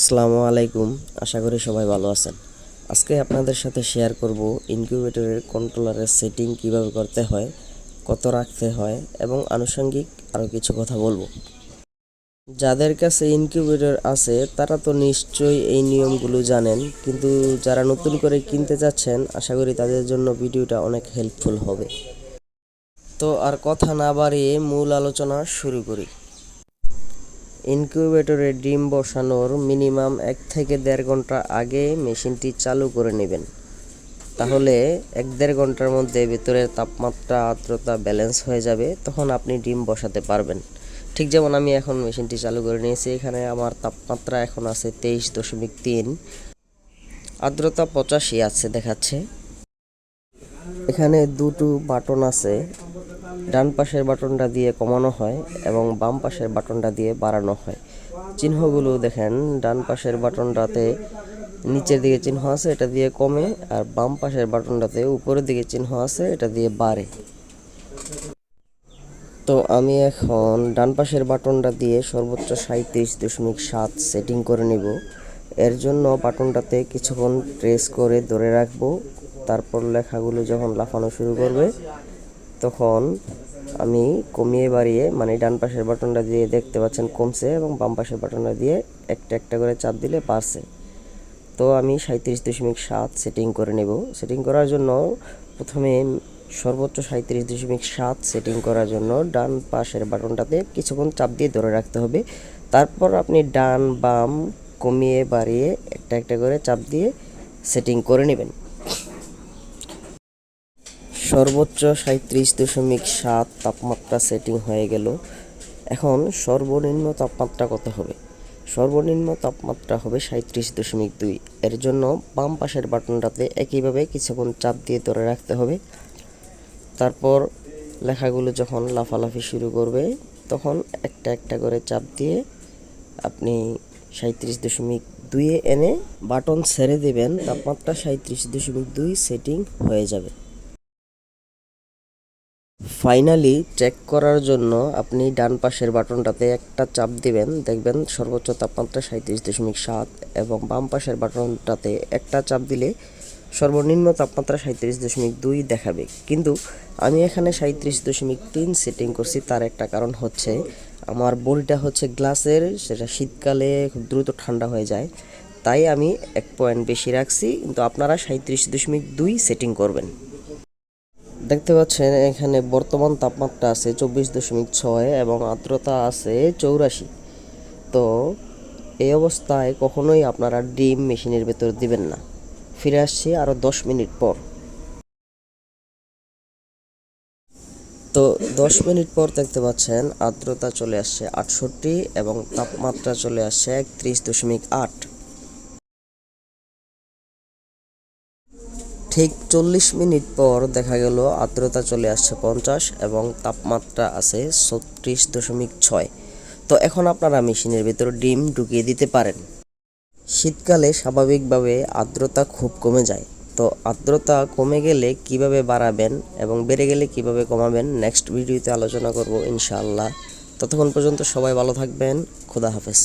আসসালামু আলাইকুম। আশা করি সবাই ভালো আছেন। আজকে আপনাদের সাথে শেয়ার করব ইনকিউবেটরের কন্ট্রোলারের সেটিং কীভাবে করতে হয়, কত রাখতে হয় এবং আনুষঙ্গিক আরও কিছু কথা বলব। যাদের কাছে ইনকিউবেটর আছে, তারা তো নিশ্চয়ই এই নিয়মগুলো জানেন, কিন্তু যারা নতুন করে কিনতে যাচ্ছেন, আশা করি তাদের জন্য ভিডিওটা অনেক হেল্পফুল হবে। তো আর কথা না বাড়িয়ে মূল আলোচনা শুরু করি। ইনকিউবেটরে ডিম বসানোর মিনিমাম এক থেকে দেড় ঘণ্টা আগে মেশিনটি চালু করে নেবেন। তাহলে এক দেড় ঘণ্টার মধ্যে ভেতরের তাপমাত্রা, আর্দ্রতা ব্যালেন্স হয়ে যাবে, তখন আপনি ডিম বসাতে পারবেন। ঠিক যেমন আমি এখন মেশিনটি চালু করে নিয়েছি, এখানে আমার তাপমাত্রা এখন আছে তেইশ দশমিক তিন। আর্দ্রতা পঁচাশি আছে দেখাচ্ছে। এখানে দুটো বাটন আছে ডান পাশের বাটনটা দিয়ে কমানো হয় এবং বাম পাশের বাটনটা দিয়ে বাড়ানো হয়। চিহ্নগুলো দেখেন, ডান পাশের বাটনটাতে নিচের দিকে চিহ্ন আছে, এটা দিয়ে কমে, আর বাম পাশের বাটনটাতে উপরের দিকে চিহ্ন আছে, এটা দিয়ে বাড়ে। তো আমি এখন ডান পাশের বাটনটা দিয়ে সর্বোচ্চ সাঁত্রিশ দশমিক সাত সেটিং করে নিব। এর জন্য বাটনটাতে কিছুক্ষণ প্রেস করে ধরে রাখব। তারপর লেখাগুলো যখন লাফানো শুরু করবে তখন আমি কমিয়ে বাড়িয়ে মানে ডান পাশের বাটনটা দিয়ে দেখতে পাচ্ছেন কমছে এবং বাম পাশের বাটনটা দিয়ে একটা একটা করে চাপ দিলে পারছে তো আমি সাঁত্রিশ দশমিক সাত সেটিং করে নেব। সেটিং করার জন্য প্রথমে সর্বোচ্চ সাঁত্রিশ দশমিক সাত সেটিং করার জন্য ডান পাশের বাটনটাতে কিছুক্ষণ চাপ দিয়ে ধরে রাখতে হবে। তারপর আপনি ডান বাম কমিয়ে বাড়িয়ে একটা একটা করে চাপ দিয়ে সেটিং করে নেবেন। সর্বোচ্চ সাঁত্রিশ দশমিক সাত তাপমাত্রা সেটিং হয়ে গেল। এখন সর্বনিম্ন তাপমাত্রা কত হবে? সর্বনিম্ন তাপমাত্রা হবে সাঁত্রিশ দশমিক দুই। এর জন্য বাম পাশের বাটনটাতে একইভাবে কিছুক্ষণ চাপ দিয়ে ধরে রাখতে হবে। তারপর লেখাগুলো যখন লাফালাফি শুরু করবে, তখন একটা একটা করে চাপ দিয়ে আপনি সাঁত্রিশ দশমিক দুইয়ে এনে বাটন ছেড়ে দেবেন। তাপমাত্রা সাঁত্রিশ দশমিক দুই সেটিং হয়ে যাবে। ফাইনালি চেক করার জন্য আপনি ডান পাশের বাটনটাতে একটা চাপ দিবেন। দেখবেন সর্বোচ্চ তাপমাত্রা সাঁত্রিশ দশমিক সাত এবং বাম পাশের বাটনটাতে একটা চাপ দিলে সর্বনিম্ন তাপমাত্রা সাঁত্রিশ দশমিক দুই দেখাবে। কিন্তু আমি এখানে সাঁত্রিশ দশমিক তিন সেটিং করছি, তার একটা কারণ হচ্ছে আমার বডিটা হচ্ছে গ্লাসের, সেটা শীতকালে খুব দ্রুত ঠান্ডা হয়ে যায়। তাই আমি এক পয়েন্ট বেশি রাখছি, কিন্তু আপনারা সাঁত্রিশ দশমিক দুই সেটিং করবেন। দেখতে পাচ্ছেন, এখানে বর্তমান তাপমাত্রা আছে চব্বিশ দশমিক ছয় এবং আর্দ্রতা আছে চৌরাশি। তো এই অবস্থায় কখনোই আপনারা ডিম মেশিনের ভেতর দিবেন না। ফিরে আসছি আরও দশ মিনিট পর। তো দশ মিনিট পর দেখতে পাচ্ছেন, আর্দ্রতা চলে আসছে আটষট্টি এবং তাপমাত্রা চলে আসছে একত্রিশ দশমিক আট। ঠিক চল্লিশ মিনিট পর দেখা গেল আর্দ্রতা চলে আসছে পঞ্চাশ এবং তাপমাত্রা আছে ছত্রিশ দশমিক ছয়। তো এখন আপনারা মেশিনের ভিতর ডিম ঢুকিয়ে দিতে পারেন। শীতকালে স্বাভাবিকভাবে আর্দ্রতা খুব কমে যায়। তো আর্দ্রতা কমে গেলে কীভাবে বাড়াবেন এবং বেড়ে গেলে কীভাবে কমাবেন নেক্সট ভিডিওতে আলোচনা করব ইনশাআল্লাহ। ততক্ষণ পর্যন্ত সবাই ভালো থাকবেন। খুদা হাফেজ।